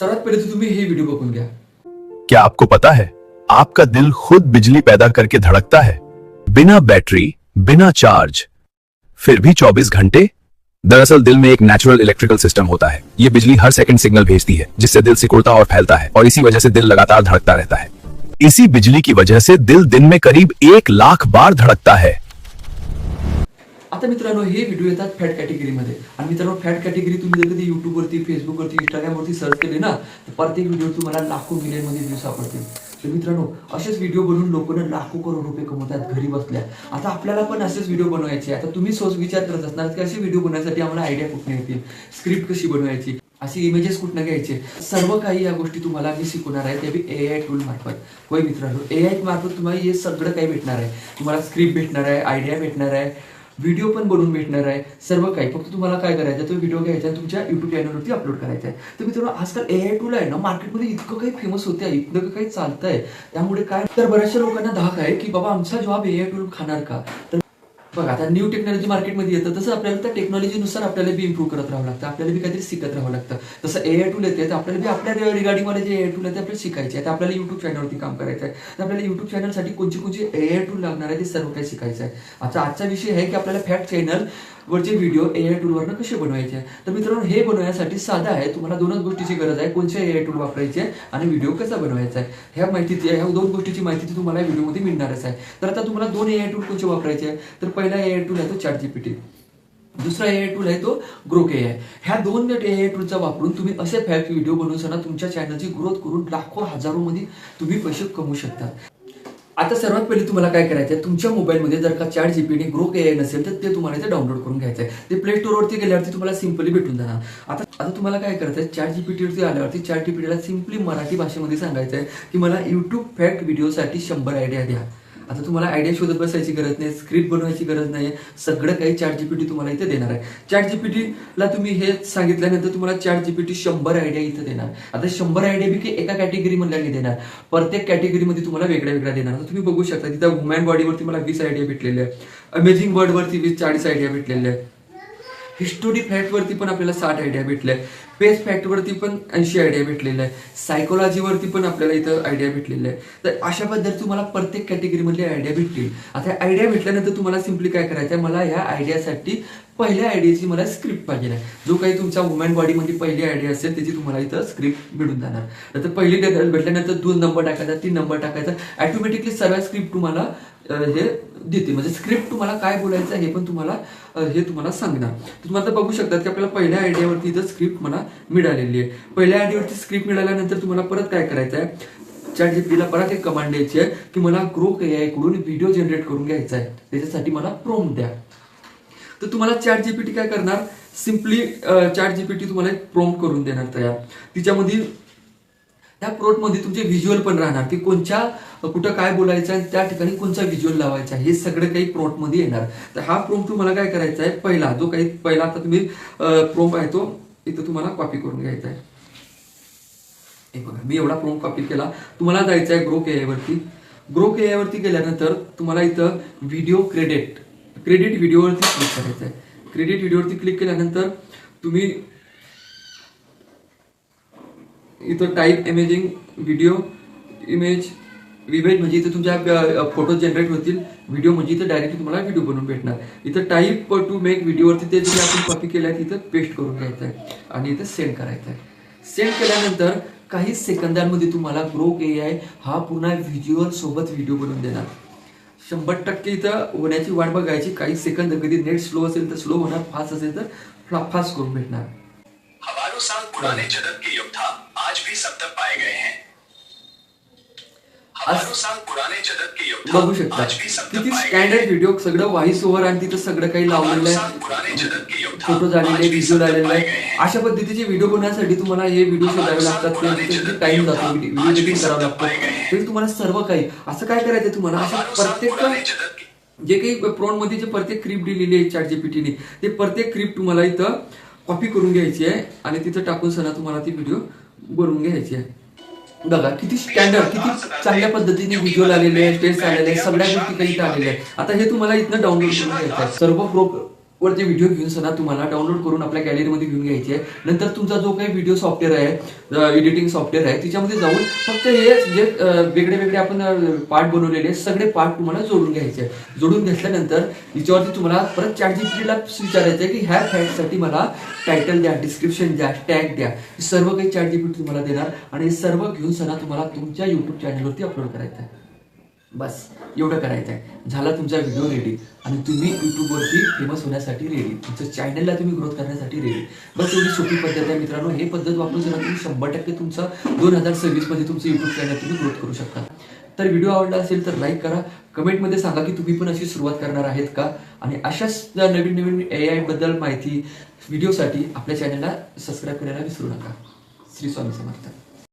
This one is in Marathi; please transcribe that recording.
सर्वात पहिले तर तुम्ही हे व्हिडिओ बघून घ्या क्या आपको पता है, आपका दिल खुद बिजली पैदा करके धड़कता है? बिना बैटरी, बिना चार्ज, फिर भी 24 घंटे? दरअसल दिल में एक नेचुरल इलेक्ट्रिकल सिस्टम होता है। ये बिजली हर सेकंड सिग्नल भेजती है, जिससे दिल सिकुड़ता और फैलता है, और इसी वजह से दिल लगातार धड़कता रहता है। इसी बिजली की वजह से दिल दिन में करीब एक लाख बार धड़कता है। आता मित्रांनो हे व्हिडिओ येतात फॅट कॅटेगरीमध्ये आणि मित्रांनो फॅट कॅटेगरी तुम्ही जर कधी युट्यूबवरती फेसबुकवरती इंस्टाग्रामवरती सर्च केले ना तर प्रत्येक व्हिडिओ तुम्हाला लाखो मिलियनमध्ये व्ह्यू सापडतील. तर मित्रांनो असेच व्हिडिओ बनवून लोकांना लाखो करोड रुपये कमवतात घरी बसल्या. आता आपल्याला पण असेच व्हिडिओ बनवायचे आता तुम्ही सोच विचार करत असणार की असे व्हिडिओ बनवण्यासाठी आम्हाला आयडिया कुठे येतील? स्क्रिप्ट कशी बनवायची? असे इमेजेस कुठनं घ्यायचे? सर्व काही या गोष्टी तुम्हाला मी शिकवणार आहे. ते बी ए आय टूल मार्फत. होय मित्रांनो ए आय मार्फत तुम्हाला हे सगळं काही भेटणार आहे. तुम्हाला स्क्रिप्ट भेटणार आहे आयडिया भेटणार आहे. व्हिडिओ पण बनवून भेटणार आहे. सर्व काही. फक्त तुम्हाला काय करायचं तो व्हिडिओ घ्यायचा आणि तुमच्या युट्यूब चॅनलवरती अपलोड करायचा आहे तर मित्रांनो आजकाल ए आय टूल आहे ना मार्केटमध्ये इतकं काही फेमस होते आहे इतकं काही चालतंय. त्यामुळे काय? तर बऱ्याचशा लोकांना धाक आहे की बाबा आमचा जॉब ए आय टूल खाणार का? तर बघ आता न्यू टेक्नॉलॉजी मार्केटमध्ये येतं तसं आपल्याला त्या टेक्नॉलॉजीनुसार आपल्याला बी इम्प्रूव्ह करत राहावं लागतं आपल्याला बी काहीतरी शिकत राहावं लागतं. तसं ए आय टूल येते तर आपल्याला बी आपल्या रिगार्डिंगमध्ये जे ए आय टूल आहे ते आपल्याला शिकायचे आहे तर आपल्याला युट्यूब चॅनलवरती काम करायचं आहे. तर आपल्याला युट्यूब चॅनलसाठी कोणची कोणची ए आय टूल लागणार आहे ते सर्व काही शिकायचं आहे. आता आजचा विषय आहे की आपल्याला फॅक्ट चॅनल वरचे व्हिडिओ ए आय टूलवरनं कसे बनवायचे? आहे तर मित्रांनो हे बनवण्यासाठी साधा आहे. तुम्हाला दोनच गोष्टीची गरज आहे. कोणत्या ए आय टूल वापरायचे आहे आणि व्हिडिओ कसा बनवायचा आहे. ह्या माहितीची ह्या दोन गोष्टीची माहिती तुम्हाला व्हिडिओमध्ये मिळणारच आहे. तर आता तुम्हाला दोन ए आय टूल कोणते वापरायचे आहे? तर पहिला ए आय टूल आहे तो चॅट जीपीटी दुसरा ए आय टूल आहे तो ग्रोक ए आय ह्या दोन ए आय टूलचा वापरून तुम्ही असे फॅक्ट व्हिडिओ बनवून तुमच्या चॅनलची ग्रोथ करून लाखो हजारो मध्ये तुम्ही पैसे कमवू शकता. आता सर्वात पहिले तुम्हाला काय करायचं आहे तुमच्या मोबाईलमध्ये जर का चार जीबी ग्रो ए आय नसेल तर ते तुम्हाला ते डाउनलोड करून घ्यायचं आहे ते प्ले स्टोरवरती गेल्यावरती तुम्हाला सिम्पली भेटून जाणार. आता आता तुम्हाला काय करायचं आहे चार जीपीटीवरती आल्यावरती चार जीपीटीला सिम्पली मराठी भाषेमध्ये सांगायचं आहे की मला युट्यूब फॅक्ट व्हिडिओसाठी शंभर आयडिया द्या. आता तुम्हाला आयडिया शोधत बसायची गरज नाही स्क्रिप्ट बनवायची गरज नाही सगळं काही चॅट जीपीटी तुम्हाला इथे देणार आहे. चॅट जीपीटीला तुम्ही हे सांगितल्यानंतर तुम्हाला चॅट जीपीटी शंभर आयडिया इथे देणार. आता शंभर आयडिया बी एका कॅटेगरी मधल्या देणार. प्रत्येक कॅटेगरीमध्ये तुम्हाला वेगळ्या वेगळ्या देणार. आता तुम्ही बघू शकता तिथं वुमॅन बॉडीवरती मला वीस आयडिया भेटलेल्या आहे अमेझिंग वर्डवरती वीस चाळीस आयडिया भेटलेल्या आहे हिस्टोरी फॅक्टवरती पण आपल्याला साठ आयडिया भेटले. पेस फॅक्टवरती पण ऐंशी आयडिया भेटलेले आहे सायकोलॉजीवरती पण आपल्याला इथं आयडिया भेटलेले आहे तर अशा पद्धतीने तुम्हाला प्रत्येक कॅटेगरीमधली आयडिया भेटतील. आता आयडिया भेटल्यानंतर तुम्हाला सिम्पली काय करायचं आहे मला ह्या आयडियासाठी पहिल्या आयडियाची मला स्क्रिप्ट पाहिजे आहे. जो काही तुमच्या वुमेन बॉडीमध्ये पहिली आयडिया असेल त्याची तुम्हाला इथं स्क्रिप्ट मिळून जाणार. तर पहिली भेटल्यानंतर दोन नंबर टाकायचा तीन नंबर टाकायचा. ऑटोमॅटिकली सर्व स्क्रिप्ट तुम्हाला हे देते. म्हणजे स्क्रिप्ट तुम्हाला काय बोलायचं आहे हे पण तुम्हाला हे तुम्हाला सांगणार. तुम्ही आता बघू शकता की आपल्याला पहिल्या आयडियावरती इथं स्क्रिप्ट मला मिळालेली आहे. पहिल्या आयडियावरती स्क्रिप्ट मिळाल्यानंतर तुम्हाला परत काय करायचं आहे? चॅट जीपीला परत एक कमांड द्यायची आहे की मला ग्रो कडून व्हिडिओ जनरेट करून घ्यायचा आहे. त्याच्यासाठी मला प्रोम द्या. तर तुम्हाला चॅट जीपीटी काय करणार? सिम्पली चॅट जीपीटी तुम्हाला एक प्रोम करून देणार तयार. तिच्यामध्ये या प्रोटमध्ये तुमचे व्हिज्युअल पण राहणार की कोणत्या कुठं काय बोलायचं आणि त्या ठिकाणी कोणचा व्हिज्युअल लावायचा हे सगळं काही प्रोटमध्ये येणार. तर हा प्रोम तुम्हाला काय करायचा आहे? पहिला जो काही पहिला आता तुम्ही प्रोम आहे तो इथं तुम्हाला कॉपी करून घ्यायचा आहे. हे बघा मी एवढा प्रोम कॉपी केला. तुम्हाला जायचं आहे ग्रो के वरती. ग्रो के वरती गेल्यानंतर तुम्हाला इथं व्हिडिओ क्रेडिट क्रेडिट व्हिडिओवरती क्लिक करायचं आहे. क्रेडिट व्हिडिओवरती क्लिक केल्यानंतर तुम्ही इथं type imaging video image image म्हणजे इथं तुमच्या फोटो जनरेट होतील. व्हिडिओ म्हणजे इथं डायरेक्टली तुम्हाला व्हिडिओ बनवून भेटणार. इथं टाईप टू मेक व्हिडिओवरती ते जे आपण कॉपी केलं आहे तिथं पेस्ट करून घ्यायचं आहे आणि इथं सेंड करायचं आहे. सेंड केल्यानंतर काही सेकंदांमध्ये तुम्हाला ग्रो ए आय हा पुन्हा व्हिज्युअल सोबत व्हिडिओ बनवून देणार. शंभर टक्के इथं होण्याची वाट बघायची. काही सेकंद कधी नेट स्लो असेल तर स्लो होणार फास्ट असेल तर फास्ट करून भेटणार. आज भी सब तक पाए गए हैं। बघू शकता। किती स्टँडर्ड व्हिडिओ सगळं व्हॉइस ओव्हर आणि तिथं सगळं काही लावलेलं आहे. फोटो झालेले आलेले पाए आहे अशा पद्धतीचे व्हिडिओ बनवण्यासाठी तुम्हाला हे व्हिडिओ शोधावे लागतात. टाइम जातो. व्हिडिओ एडिटिंग करावं लागतं. तरी तुम्हाला सर्व काही असं काय करायचं तुम्हाला? अशा प्रत्येक जे काही प्रॉनमध्ये जे प्रत्येक क्रिप दिलेली आहे चॅट जीपीटीने ते प्रत्येक क्रिप तुम्हाला इथं कॉपी करून घ्यायची आहे आणि तिथं टाकून सणा तुम्हाला ती व्हिडिओ बनवून घ्यायची. आहे बघा किती स्टँडर्ड किती चांगल्या पद्धतीने व्हिज्युअल आलेले आहे टेस्ट आलेले आहे सगळ्या गोष्टी काही आलेल्या आहेत आता हे तुम्हाला इथनं डाउनलोड करून घ्यायचं आहे. सर्व प्रो वरती व्हिडिओ घेऊन सणा तुम्हाला डाउनलोड करून आपल्या गॅलरीमध्ये घेऊन घ्यायची आहे. नंतर तुमचा जो काही व्हिडिओ सॉफ्टवेअर आहे एडिटिंग सॉफ्टवेअर आहे त्याच्यामध्ये जाऊन फक्त हे जे वेगळे वेगळे आपण पार्ट बनवलेले सगळे पार्ट तुम्हाला जोडून घ्यायचे आहे जोडून घेतल्यानंतर याच्यावरती तुम्हाला परत चॅट जीपीटीला विचारायचं आहे की ह्या फॅटसाठी मला टायटल द्या डिस्क्रिप्शन द्या टॅग द्या. सर्व काही चॅट जीपीटी तुम्हाला देणार आणि हे सर्व घेऊन सणा तुम्हाला तुमच्या युट्यूब चॅनलवरती अपलोड करायचं आहे. बस एवढं करायचं आहे झाला तुमचा व्हिडिओ रेडी आणि तुम्ही यूट्यूबवरती फेमस होण्यासाठी रेडी तुमच्या चॅनलला तुम्ही ग्रोथ करण्यासाठी रेडी बस एवढी सोपी पद्धत आहे मित्रांनो. हे पद्धत वापरून जरा तुम्ही शंभर टक्के तुमचं दोन हजार सव्वीसमध्ये तुमचं यूट्यूब चॅनल तुम्ही ग्रोथ करू शकता. तर व्हिडिओ आवडला असेल तर लाईक करा. कमेंटमध्ये सांगा की तुम्ही पण अशी सुरुवात करणार आहेत का? आणि अशाच नवीन नवीन ए आयबद्दल माहिती व्हिडिओसाठी आपल्या चॅनलला सबस्क्राईब करायला विसरू नका. श्री स्वामी समर्थ.